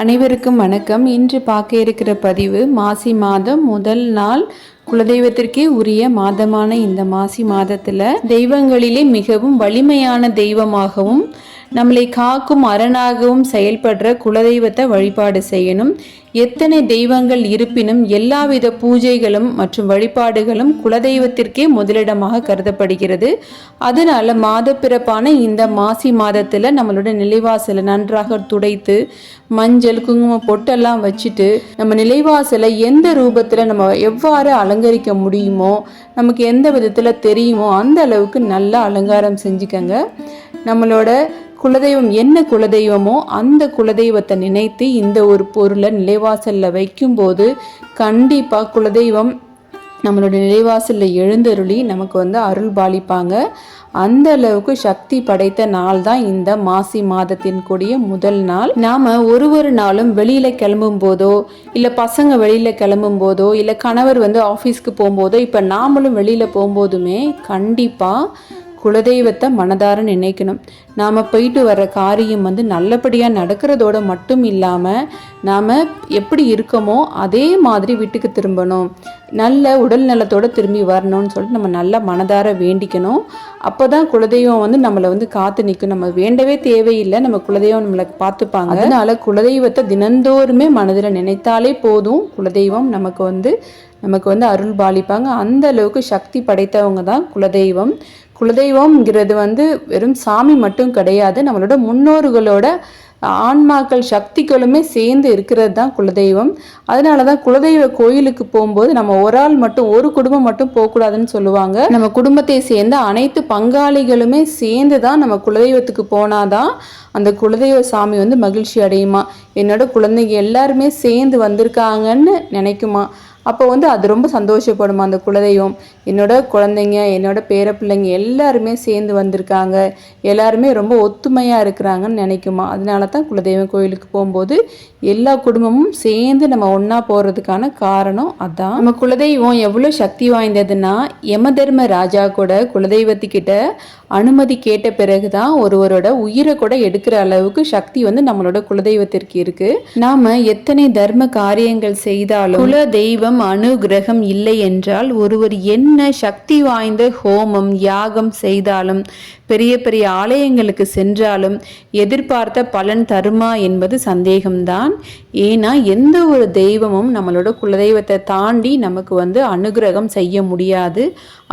அனைவருக்கும் வணக்கம். இன்று பார்க்க இருக்கிற பதிவு மாசி மாதம் முதல் நாள் குலதெய்வத்திற்கே உரிய மாதமான இந்த மாசி மாதத்தில் தெய்வங்களிலே மிகவும் வலிமையான தெய்வமாகவும் நம்மளை காக்கும் அரணாகவும் செயல்படுற குலதெய்வத்தை வழிபாடு செய்யணும். எத்தனை தெய்வங்கள் இருப்பினும் எல்லாவித பூஜைகளும் மற்றும் வழிபாடுகளும் குலதெய்வத்திற்கே முதலிடமாக கருதப்படுகிறது. அதனால மாதப்பிறப்பான இந்த மாசி மாதத்தில் நம்மளோட நிலைவாசலை நன்றாக துடைத்து மஞ்சள் குங்குமம் பொட்டெல்லாம் வச்சுட்டு நம்ம நிலைவாசலை எந்த ரூபத்தில் நம்ம எவ்வாறு அலங்கரிக்க முடியுமோ நமக்கு எந்த விதத்தில் தெரியுமோ அந்த அளவுக்கு நல்லா அலங்காரம் செஞ்சுக்கங்க. நம்மளோட குலதெய்வம் என்ன குலதெய்வமோ அந்த குலதெய்வத்தை நினைத்து இந்த ஒரு பொருளை நிலைவாசலில் வைக்கும்போது கண்டிப்பாக குலதெய்வம் நம்மளோட நிலைவாசலில் எழுந்தருளி நமக்கு வந்து அருள் பாலிப்பாங்க. அந்த அளவுக்கு சக்தி படைத்த நாள் தான் இந்த மாசி மாதத்தின் கூடிய முதல் நாள். நாம் ஒரு ஒரு நாளும் வெளியில் கிளம்பும் போதோ இல்லை பசங்க வெளியில் கிளம்பும் போதோ இல்லை கணவர் வந்து ஆஃபீஸ்க்கு போகும்போதோ இப்போ நாமளும் வெளியில் போகும்போதுமே கண்டிப்பாக குலதெய்வத்தை மனதார நினைக்கணும். நாம் போயிட்டு வர்ற காரியம் வந்து நல்லபடியாக நடக்கிறதோட மட்டும் இல்லாமல் நாம் எப்படி இருக்கோமோ அதே மாதிரி வீட்டுக்கு திரும்பணும். நல்ல உடல் நலத்தோடு திரும்பி வரணும்னு சொல்லிட்டு நம்ம நல்லா மனதார வேண்டிக்கணும். அப்போ தான் குலதெய்வம் வந்து நம்மளை வந்து காத்து நிற்கும் நம்ம வேண்டவே தேவையில்லை. நம்ம குலதெய்வம் நம்மளை பார்த்துப்பாங்க அதனால் குலதெய்வத்தை தினந்தோறுமே மனதில் நினைத்தாலே போதும். குலதெய்வம் நமக்கு வந்து நமக்கு வந்து அருள் பாலிப்பாங்க. அந்த அளவுக்கு சக்தி படைத்தவங்க தான் குலதெய்வம். குலதெய்வம்ங்கிறது வந்து வெறும் சாமி மட்டும் கிடையாது நம்மளோட முன்னோர்களோட ஆன்மாக்கள் சக்திகளுமே சேர்ந்து இருக்கிறது தான் குலதெய்வம். அதனால தான் குலதெய்வ கோயிலுக்கு போகும்போது நம்ம ஒரு ஆள் மட்டும் ஒரு குடும்பம் மட்டும் போகக்கூடாதுன்னு சொல்லுவாங்க. நம்ம குடும்பத்தை சேர்ந்த அனைத்து பங்காளிகளுமே சேர்ந்து தான் நம்ம குலதெய்வத்துக்கு போனாதான் அந்த குலதெய்வ சாமி வந்து மகிழ்ச்சி அடையுமா? என்னோட குழந்தைங்க எல்லாருமே சேர்ந்து வந்திருக்காங்கன்னு நினைக்குமா? அப்போ வந்து அது ரொம்ப சந்தோஷப்படும் அந்த குலதெய்வம்? என்னோட குழந்தைங்க என்னோட பேர பிள்ளைங்க எல்லாருமே சேர்ந்து வந்திருக்காங்க. எல்லாருமே ரொம்ப ஒத்துமையாக இருக்கிறாங்கன்னு நினைக்குமா? அதனால தான் குலதெய்வம் கோயிலுக்கு போகும்போது எல்லா குடும்பமும் சேர்ந்து நம்ம ஒன்றா போகிறதுக்கான காரணம் அதான். நம்ம குலதெய்வம் எவ்வளோ சக்தி வாய்ந்ததுன்னா யம தர்ம ராஜா கூட குலதெய்வத்துக்கிட்ட அனுமதி கேட்ட பிறகு தான் ஒருவரோட உயிரை கூட எடுக்கிற அளவுக்கு சக்தி வந்து நம்மளோட குலதெய்வத்திற்கு இருக்கு. நாம எத்தனை தர்ம காரியங்கள் செய்தாலும் குல தெய்வம் அனுகிரகம் இல்லை என்றால் ஒருவர் என்ன சக்தி வாய்ந்த ஹோமம் யாகம் செய்தாலும் பெரிய பெரிய ஆலயங்களுக்கு சென்றாலும் எதிர்பார்த்த பலன் தருமா என்பது சந்தேகம்தான். ஏன்னா எந்த ஒரு தெய்வமும் நம்மளோட குலதெய்வத்தை தாண்டி நமக்கு வந்து அனுகிரகம் செய்ய முடியாது.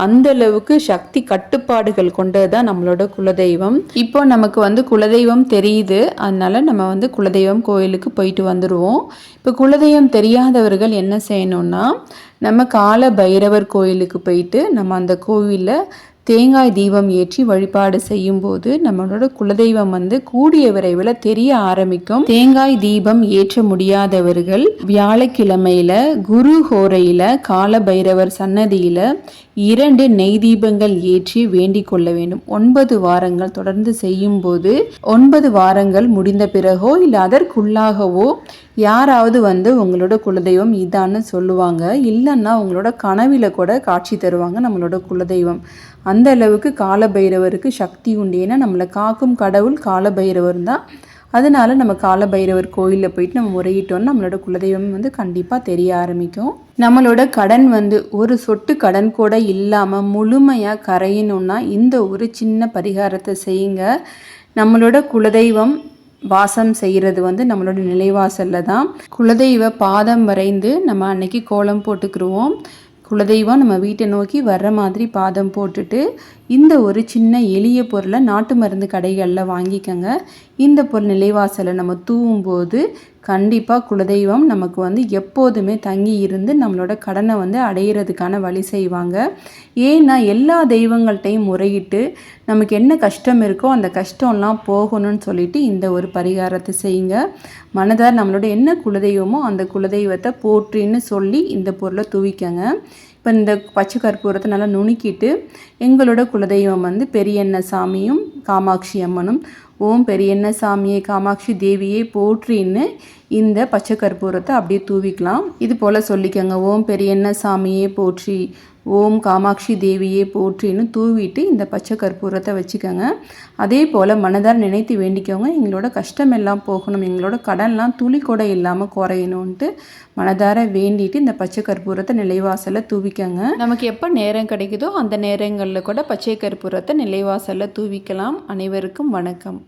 அந்த அளவுக்கு சக்தி கட்டுப்பாடுகள் கொண்டது தான் நம்மளோட குலதெய்வம். இப்போ நமக்கு வந்து குலதெய்வம் தெரியுது. அதனால நம்ம வந்து குலதெய்வம் கோயிலுக்கு போயிட்டு வந்துடுவோம் இப்போ குலதெய்வம் தெரியாதவர்கள் என்ன செய்யணும்னா நம்ம கால பைரவர் கோயிலுக்கு போயிட்டு நம்ம அந்த கோவிலில் தேங்காய் தீபம் ஏற்றி வழிபாடு செய்யும்போது நம்மளோட குலதெய்வம் வந்து கூடிய விரைவில் தெரிய ஆரம்பிக்கும். தேங்காய் தீபம் ஏற்ற முடியாதவர்கள் வியாழக்கிழமையில குரு ஹோரையில கால பைரவர் சன்னதியில இரண்டு நெய் தீபங்கள் ஏற்றி வேண்டிக் கொள்ள வேண்டும். ஒன்பது வாரங்கள் தொடர்ந்து செய்யும்போது ஒன்பது வாரங்கள் முடிந்த பிறகோ இல்லை அதற்குள்ளாகவோ யாராவது வந்து உங்களோட குலதெய்வம் இதான்னு சொல்லுவாங்க இல்லைன்னா உங்களோட கனவில் கூட காட்சி தருவாங்க நம்மளோட குலதெய்வம். அந்த அளவுக்கு காலபைரவருக்கு சக்தி உண்டு. ஏன்னா நம்மளை காக்கும் கடவுள் காலபைரவர் தான். அதனால நம்ம காலபைரவர் கோயிலில் போயிட்டு நம்ம முறையிட்டோம்னா நம்மளோட குலதெய்வம் வந்து கண்டிப்பாக தெரிய ஆரம்பிக்கும். நம்மளோட கடன் வந்து ஒரு சொட்டு கடன் கூட இல்லாமல் முழுமையாக கரையணும்னா இந்த ஒரு சின்ன பரிகாரத்தை செய்யுங்க. நம்மளோட குலதெய்வம் வாசம் செய்கிறது வந்து நம்மளோட நிலைவாசலில் தான். குலதெய்வ பாதம் வரைந்து நம்ம அன்னைக்கு கோலம் போட்டுக்கிருவோம். குலதெய்வம் நம்ம வீட்டை நோக்கி வர்ற மாதிரி பாதம் போட்டுட்டு இந்த ஒரு சின்ன எளிய பொருளை நாட்டு மருந்து கடைகளில் வாங்கிக்கோங்க. இந்த பொருள் நிலைவாசலை நம்ம தூவும்போது கண்டிப்பாக குலதெய்வம் நமக்கு வந்து எப்போதுமே தங்கி இருந்து நம்மளோட கடனை வந்து அடையிறதுக்கான வழி செய்வாங்க. ஏன்னா எல்லா தெய்வங்கள்ட்டையும் முறையிட்டு நமக்கு என்ன கஷ்டம் இருக்கோ அந்த கஷ்டம்லாம் போகணும்னு சொல்லிட்டு இந்த ஒரு பரிகாரத்தை செய்யுங்க. மனதார் நம்மளோட என்ன குலதெய்வமோ அந்த குலதெய்வத்தை போற்றின்னு சொல்லி இந்த பொருளை தூவிக்கங்க. இப்போ இந்த பச்சை கற்பூரத்தை நல்லா நுணுக்கிட்டு எங்களோட குலதெய்வம் வந்து பெரியண்ண சாமியும் காமாட்சி அம்மனும் ஓம் பெரியண்ண சாமியை காமாட்சி தேவியை போற்றின்னு இந்த பச்சை கற்பூரத்தை அப்படியே தூவிக்கலாம். இது போல் சொல்லிக்கோங்க ஓம் பெரியண்ண சாமியே போற்றி ஓம் காமாட்சி தேவியே போற்றின்னு தூவிட்டு இந்த பச்சை கற்பூரத்தை வச்சுக்கோங்க. அதே போல் மனதார நினைத்து வேண்டிக்கோங்க. எங்களோட கஷ்டம் எல்லாம் போகணும். எங்களோட கடன்லாம் துளி கூட இல்லாமல் குறையணுன்ட்டு மனதார வேண்டிட்டு இந்த பச்சை கற்பூரத்தை நிலைவாசலில் தூவிக்கோங்க. நமக்கு எப்போ நேரம் கிடைக்குதோ அந்த நேரங்களில் கூட பச்சை கற்பூரத்தை நிலைவாசலில் தூவிக்கலாம். அனைவருக்கும் வணக்கம்.